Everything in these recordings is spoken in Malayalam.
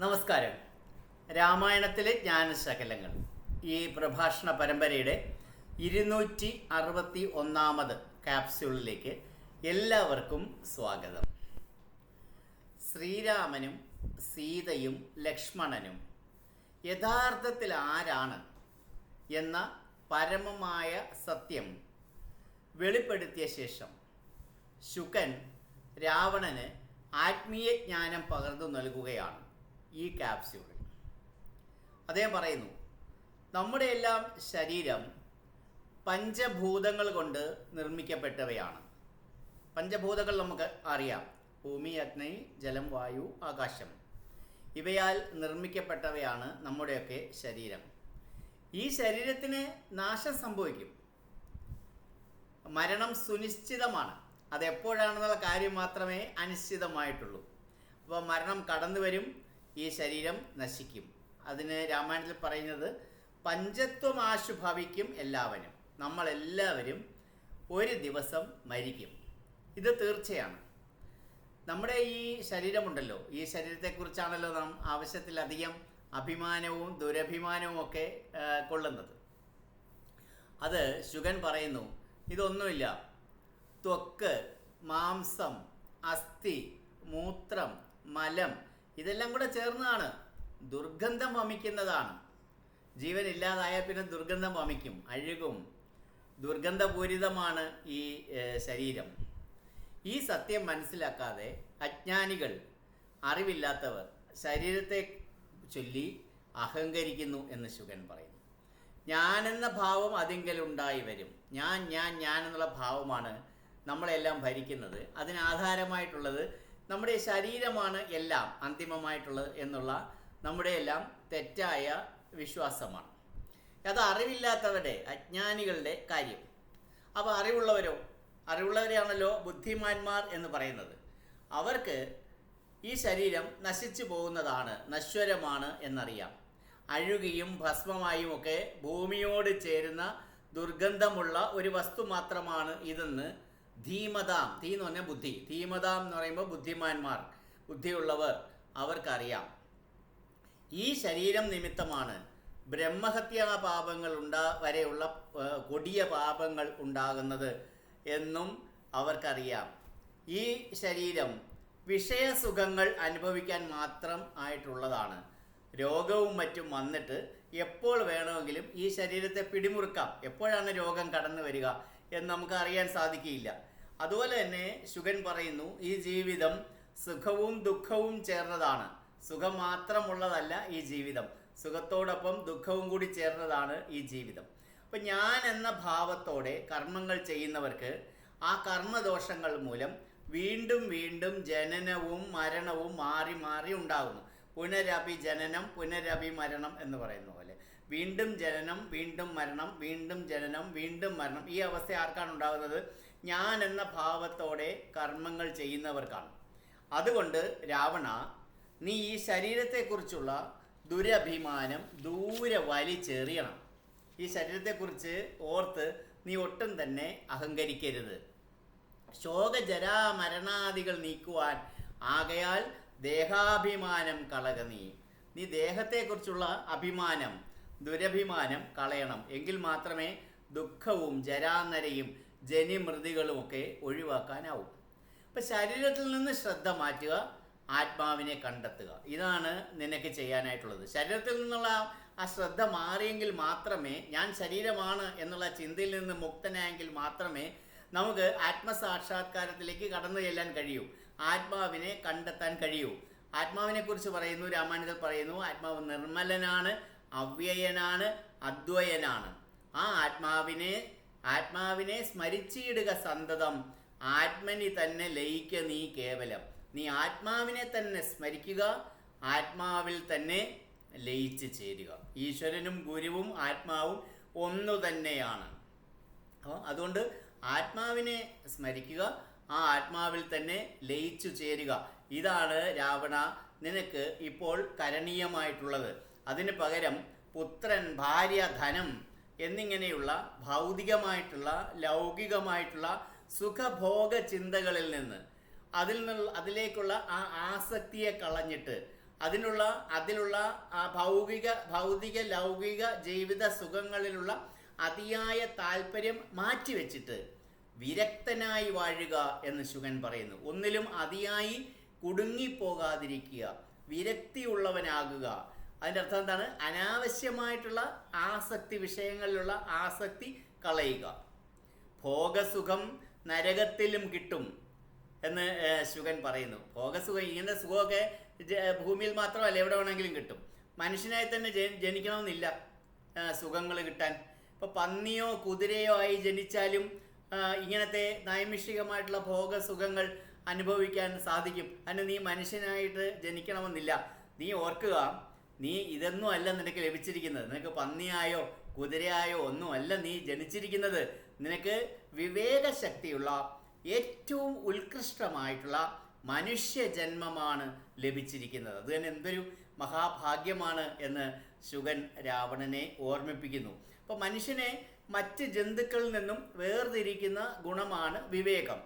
നമസ്കാരം. രാമായണത്തിലെ ജ്ഞാനശകലങ്ങൾ. ഈ പ്രഭാഷണ പരമ്പരയുടെ ഇരുന്നൂറ്റി അറുപത്തി ഒന്നാമത് ക്യാപ്സ്യൂളിലേക്ക് എല്ലാവർക്കും സ്വാഗതം. ശ്രീരാമനും സീതയും ലക്ഷ്മണനും യഥാർത്ഥത്തിൽ ആരാണ് എന്ന പരമമായ സത്യം വെളിപ്പെടുത്തിയ ശേഷം ശുക്കൻ രാവണന് ആത്മീയജ്ഞാനം പകർന്നു നൽകുകയാണ്. ഈ ക്യാപ്സ്യൂൾ അദ്ദേഹം പറയുന്നു നമ്മുടെ എല്ലാം ശരീരം പഞ്ചഭൂതങ്ങൾ കൊണ്ട് നിർമ്മിക്കപ്പെട്ടവയാണ്. പഞ്ചഭൂതങ്ങൾ നമുക്ക് അറിയാം. ഭൂമി അഗ്നി ജലം വായു ആകാശം. ഇവയാൽ നിർമ്മിക്കപ്പെട്ടവയാണ് നമ്മുടെയൊക്കെ ശരീരം. ഈ ശരീരത്തിന് നാശം സംഭവിക്കും. മരണം സുനിശ്ചിതമാണ്. അതെപ്പോഴാണെന്നുള്ള കാര്യം മാത്രമേ അനിശ്ചിതമായിട്ടുള്ളൂ. അപ്പോൾ മരണം കടന്നു വരും ഈ ശരീരം നശിക്കും. അതിന് രാമായണത്തിൽ പറയുന്നത് പഞ്ചത്വം ആശുഭവിക്കും എല്ലാവരും നമ്മളെല്ലാവരും ഒരു ദിവസം മരിക്കും. ഇത് തീർച്ചയാണ്. നമ്മുടെ ഈ ശരീരമുണ്ടല്ലോ ഈ ശരീരത്തെക്കുറിച്ചാണല്ലോ നാം ആവശ്യത്തിലധികം അഭിമാനവും ദുരഭിമാനവും ഒക്കെ കൊള്ളുന്നത്. അത് ശുഗൻ പറയുന്നു ഇതൊന്നുമില്ല. ത്വക്ക് മാംസം അസ്ഥി മൂത്രം മലം ഇതെല്ലാം കൂടെ ചേർന്നതാണ്. ദുർഗന്ധം വമിക്കുന്നതാണ്. ജീവൻ ഇല്ലാതായാൽ പിന്നെ ദുർഗന്ധം വമിക്കും അഴുകും. ദുർഗന്ധപൂരിതമാണ് ഈ ശരീരം. ഈ സത്യം മനസ്സിലാക്കാതെ അജ്ഞാനികൾ അറിവില്ലാത്തവർ ശരീരത്തെ ചൊല്ലി അഹങ്കരിക്കുന്നു എന്ന് ശുഗൻ പറയുന്നു. ഞാൻ എന്ന ഭാവം അതിങ്കൽ ഉണ്ടായി വരും. ഞാൻ ഞാൻ ഞാൻ എന്നുള്ള ഭാവമാണ് നമ്മളെല്ലാം ഭരിക്കുന്നത്. അതിനാധാരമായിട്ടുള്ളത് നമ്മുടെ ശരീരമാണ് എല്ലാം അന്തിമമായിട്ടുള്ളത് എന്നുള്ള നമ്മുടെ എല്ലാം തെറ്റായ വിശ്വാസമാണ്. അത് അറിവില്ലാത്തവരുടെ അജ്ഞാനികളുടെ കാര്യം. അപ്പോൾ അറിവുള്ളവരോ? അറിവുള്ളവരെയാണല്ലോ ബുദ്ധിമാന്മാർ എന്ന് പറയുന്നത്. അവർക്ക് ഈ ശരീരം നശിച്ചു പോകുന്നതാണ് നശ്വരമാണ് എന്നറിയാം. അഴുകിയും ഭസ്മമായും ഒക്കെ ഭൂമിയോട് ചേരുന്ന ദുർഗന്ധമുള്ള ഒരു വസ്തു മാത്രമാണ് ഇതെന്ന് ധീമതാം. തീ എന്ന് പറഞ്ഞാൽ ബുദ്ധി. ധീമതാം എന്ന് പറയുമ്പോൾ ബുദ്ധിമാന്മാർ ബുദ്ധിയുള്ളവർ അവർക്കറിയാം. ഈ ശരീരം നിമിത്തമാണ് ബ്രഹ്മഹത്യാ പാപങ്ങൾ ഉണ്ടാ വരെയുള്ള കൊടിയ പാപങ്ങൾ ഉണ്ടാകുന്നത് എന്നും അവർക്കറിയാം. ഈ ശരീരം വിഷയസുഖങ്ങൾ അനുഭവിക്കാൻ മാത്രം ആയിട്ടുള്ളതാണ്. രോഗവും മറ്റും വന്നിട്ട് എപ്പോൾ വേണമെങ്കിലും ഈ ശരീരത്തെ പിടിമുറുക്കാം. എപ്പോഴാണ് രോഗം കടന്നു വരിക എന്ന് നമുക്ക് അറിയാൻ സാധിക്കില്ല അതുപോലെ തന്നെ ശുഗൻ പറയുന്നു ഈ ജീവിതം സുഖവും ദുഃഖവും ചേർന്നതാണ്. സുഖം മാത്രമുള്ളതല്ല ഈ ജീവിതം. സുഖത്തോടൊപ്പം ദുഃഖവും കൂടി ചേർന്നതാണ് ഈ ജീവിതം. അപ്പം ഞാൻ എന്ന ഭാവത്തോടെ കർമ്മങ്ങൾ ചെയ്യുന്നവർക്ക് ആ കർമ്മദോഷങ്ങൾ മൂലം വീണ്ടും വീണ്ടും ജനനവും മരണവും മാറി മാറി ഉണ്ടാകുന്നു. പുനരഭി ജനനം പുനരഭി മരണം എന്ന് പറയുന്ന പോലെ. വീണ്ടും ജനനം വീണ്ടും മരണം വീണ്ടും ജനനം വീണ്ടും മരണം. ഈ അവസ്ഥ ആർക്കാണ് ഉണ്ടാകുന്നത്? ഞാൻ എന്ന ഭാവത്തോടെ കർമ്മങ്ങൾ ചെയ്യുന്നവർക്കാണ്. അതുകൊണ്ട് രാവണ നീ ഈ ശരീരത്തെക്കുറിച്ചുള്ള ദുരഭിമാനം ദൂരെ വലിച്ചെറിയണം. ഈ ശരീരത്തെക്കുറിച്ച് ഓർത്ത് നീ ഒട്ടും തന്നെ അഹങ്കരിക്കരുത്. ശോകജരാ മരണാദികൾ നീക്കുവാൻ ആകയാൽ ദേഹാഭിമാനം കളക നീ. നീ ദേഹത്തെക്കുറിച്ചുള്ള അഭിമാനം ദുരഭിമാനം കളയണം. എങ്കിൽ മാത്രമേ ദുഃഖവും ജരാനരയും ജനിമൃതികളും ഒക്കെ ഒഴിവാക്കാനാവും. അപ്പം ശരീരത്തിൽ നിന്ന് ശ്രദ്ധ മാറ്റുക ആത്മാവിനെ കണ്ടെത്തുക. ഇതാണ് നിനക്ക് ചെയ്യാനായിട്ടുള്ളത്. ശരീരത്തിൽ നിന്നുള്ള ആ- ആ ശ്രദ്ധ മാറിയെങ്കിൽ മാത്രമേ ഞാൻ ശരീരമാണ് എന്നുള്ള ചിന്തയിൽ നിന്ന് മുക്തനായെങ്കിൽ മാത്രമേ നമുക്ക് ആത്മസാക്ഷാത്കാരത്തിലേക്ക് കടന്നു ചെല്ലാൻ കഴിയൂ. ആത്മാവിനെ കണ്ടെത്താൻ കഴിയൂ. ആത്മാവിനെക്കുറിച്ച് പറയുന്നു രാമായണത്തിൽ പറയുന്നു ആത്മാവ് നിർമ്മലനാണ് അവ്യയനാണ് അദ്വയനാണ്. ആ ആത്മാവിനെ ആത്മാവിനെ സ്മരിച്ചിടുക സന്തതം. ആത്മനി തന്നെ ലയിക്ക നീ കേവലം. നീ ആത്മാവിനെ തന്നെ സ്മരിക്കുക ആത്മാവിൽ തന്നെ ലയിച്ചു ചേരുക. ഈശ്വരനും ഗുരുവും ആത്മാവും ഒന്നു തന്നെയാണ്. അപ്പോൾ അതുകൊണ്ട് ആത്മാവിനെ സ്മരിക്കുക ആ ആത്മാവിൽ തന്നെ ലയിച്ചു ചേരുക. ഇതാണ് രാവണ നിനക്ക് ഇപ്പോൾ കരണീയമായിട്ടുള്ളത്. അതിന് പകരം പുത്രൻ ഭാര്യ ധനം എന്നിങ്ങനെയുള്ള ഭൗതികമായിട്ടുള്ള ലൗകികമായിട്ടുള്ള സുഖഭോഗ ചിന്തകളിൽ നിന്ന് അതിൽ നിന്നുള്ള അതിലേക്കുള്ള ആ ആസക്തിയെ കളഞ്ഞിട്ട് അതിനുള്ള അതിലുള്ള ആ ഭൗതിക ഭൗതിക ലൗകിക ജീവിത സുഖങ്ങളിലുള്ള അതിയായ താല്പര്യം മാറ്റിവെച്ചിട്ട് വിരക്തനായി വാഴുക എന്ന് ശുഗൻ പറയുന്നു. ഒന്നിലും അതിയായി കുടുങ്ങിപ്പോകാതിരിക്കുക വിരക്തിയുള്ളവനാകുക അതിന്റെ അർത്ഥം എന്താണ്? അനാവശ്യമായിട്ടുള്ള ആസക്തി വിഷയങ്ങളിലുള്ള ആസക്തി കളയുക. ഭോഗസുഖം നരകത്തിലും കിട്ടും എന്ന് ശുഗൻ പറയുന്നു. ഭോഗസുഖം ഇങ്ങനത്തെ സുഖമൊക്കെ ഭൂമിയിൽ മാത്രമല്ല എവിടെ വേണമെങ്കിലും കിട്ടും. മനുഷ്യനായി തന്നെ ജനി- ജനിക്കണമെന്നില്ല സുഖങ്ങൾ കിട്ടാൻ. ഇപ്പോൾ പന്നിയോ കുതിരയോ ആയി ജനിച്ചാലും ഇങ്ങനത്തെ നൈമിഷികമായിട്ടുള്ള ഭോഗസുഖങ്ങൾ അനുഭവിക്കാൻ സാധിക്കും. അതിന് നീ മനുഷ്യനായിട്ട് ജനിക്കണമെന്നില്ല. നീ ഓർക്കുക നീ ഇതൊന്നും അല്ല നിനക്ക് ലഭിച്ചിരിക്കുന്നത്. നിനക്ക് പന്നിയായോ കുതിരയായോ ഒന്നും അല്ല നീ ജനിച്ചിരിക്കുന്നത്. നിനക്ക് വിവേകശക്തിയുള്ള ഏറ്റവും ഉത്കൃഷ്ടമായിട്ടുള്ള മനുഷ്യ ജന്മമാണ് ലഭിച്ചിരിക്കുന്നത്. അത് തന്നെ എന്തൊരു മഹാഭാഗ്യമാണ് എന്ന് ശുഗൻ രാവണനെ ഓർമ്മിപ്പിക്കുന്നു. അപ്പോൾ മനുഷ്യനെ മറ്റ് ജന്തുക്കളിൽ നിന്നും വേർതിരിക്കുന്ന ഗുണമാണ് വിവേകം.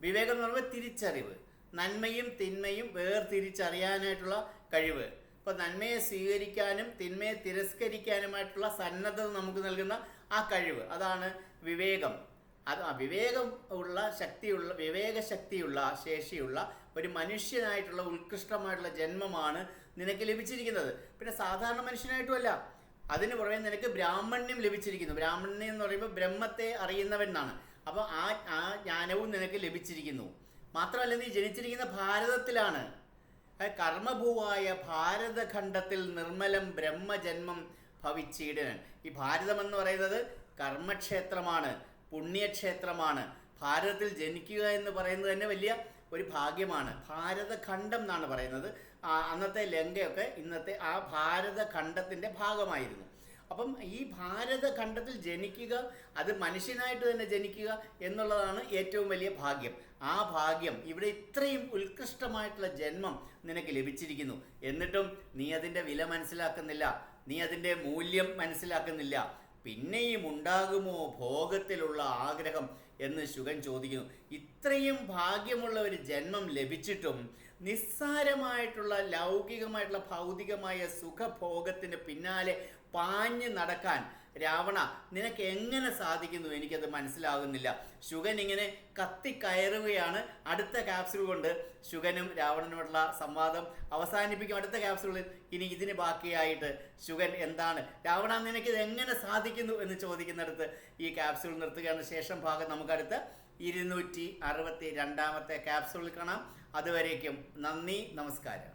വിവേകം എന്ന് പറയുമ്പോൾ തിരിച്ചറിവ് നന്മയും തിന്മയും വേർതിരിച്ചറിയാനായിട്ടുള്ള കഴിവ്. ഇപ്പോൾ നന്മയെ സ്വീകരിക്കാനും തിന്മയെ തിരസ്കരിക്കാനുമായിട്ടുള്ള സന്നദ്ധത നമുക്ക് നൽകുന്ന ആ കഴിവ്. അതാണ് വിവേകം. അത് വിവേകം ഉള്ള ശക്തിയുള്ള വിവേകശക്തിയുള്ള ശേഷിയുള്ള ഒരു മനുഷ്യനായിട്ടുള്ള ഉത്കൃഷ്ടമായിട്ടുള്ള ജന്മമാണ് നിനക്ക് ലഭിച്ചിരിക്കുന്നത്. പിന്നെ സാധാരണ മനുഷ്യനായിട്ടുമല്ല. അതിന് പുറമെ നിനക്ക് ബ്രാഹ്മണ്യം ലഭിച്ചിരിക്കുന്നു. ബ്രാഹ്മണ്യം എന്ന് പറയുമ്പോൾ ബ്രഹ്മത്തെ അറിയുന്നവൻ എന്നാണ്. അപ്പോൾ ആ ആ ജ്ഞാനവും നിനക്ക് ലഭിച്ചിരിക്കുന്നു. മാത്രമല്ല നീ ജനിച്ചിരിക്കുന്ന ഭാരതത്തിലാണ്. കർമ്മഭൂവായ ഭാരതഖണ്ഡത്തിൽ നിർമ്മലം ബ്രഹ്മജന്മം ഭവിച്ചിടനൻ. ഈ ഭാരതം എന്ന് പറയുന്നത് കർമ്മക്ഷേത്രമാണ് പുണ്യക്ഷേത്രമാണ്. ഭാരതത്തിൽ ജനിക്കുക എന്ന് പറയുന്നത് തന്നെ വലിയ ഒരു ഭാഗ്യമാണ്. ഭാരതഖണ്ഡം എന്നാണ് പറയുന്നത്. അന്നത്തെ ലങ്കയൊക്കെ ഇന്നത്തെ ആ ഭാരതഖണ്ഡത്തിന്റെ ഭാഗമായിരുന്നു. അപ്പം ഈ ഭാരതഖണ്ഡത്തിൽ ജനിക്കുക അത് മനുഷ്യനായിട്ട് തന്നെ ജനിക്കുക എന്നുള്ളതാണ് ഏറ്റവും വലിയ ഭാഗ്യം. ആ ഭാഗ്യം ഇവിടെ ഇത്രയും ഉത്കൃഷ്ടമായിട്ടുള്ള ജന്മം നിനക്ക് ലഭിച്ചിരിക്കുന്നു. എന്നിട്ടും നീ അതിന്റെ വില മനസ്സിലാക്കുന്നില്ല. നീ അതിന്റെ മൂല്യം മനസ്സിലാക്കുന്നില്ല. പിന്നെയും ഉണ്ടാകുമോ ഭോഗത്തിലുള്ള ആഗ്രഹം എന്ന് ശുഗൻ ചോദിക്കുന്നു. ഇത്രയും ഭാഗ്യമുള്ള ഒരു ജന്മം ലഭിച്ചിട്ടും നിസ്സാരമായിട്ടുള്ള ലൗകികമായിട്ടുള്ള ഭൗതികമായ സുഖഭോഗത്തിന് പിന്നാലെ പാഞ്ഞു നടക്കാൻ രാവണ നിനക്ക് എങ്ങനെ സാധിക്കുന്നു? എനിക്കത് മനസ്സിലാകുന്നില്ല. ശുഗൻ ഇങ്ങനെ കത്തിക്കയറുകയാണ് അടുത്ത ക്യാപ്സ്യൂൾ കൊണ്ട്. ശുഗനും രാവണനുമായിട്ടുള്ള സംവാദം അവസാനിപ്പിക്കും അടുത്ത ക്യാപ്സ്യൂളിൽ ഇനി ഇതിന് ബാക്കിയായിട്ട് ശുഗൻ എന്താണ്? രാവണ നിനക്ക് ഇത് എങ്ങനെ സാധിക്കുന്നു എന്ന് ചോദിക്കുന്നിടത്ത് ഈ ക്യാപ്സ്യൂൾ നിർത്തുകയാണ്. ശേഷം ഭാഗം നമുക്കടുത്ത് ഇരുന്നൂറ്റി അറുപത്തി രണ്ടാമത്തെ ക്യാപ്സ്യൂളിൽ കാണാം. അതുവരേക്കും നന്ദി നമസ്കാരം.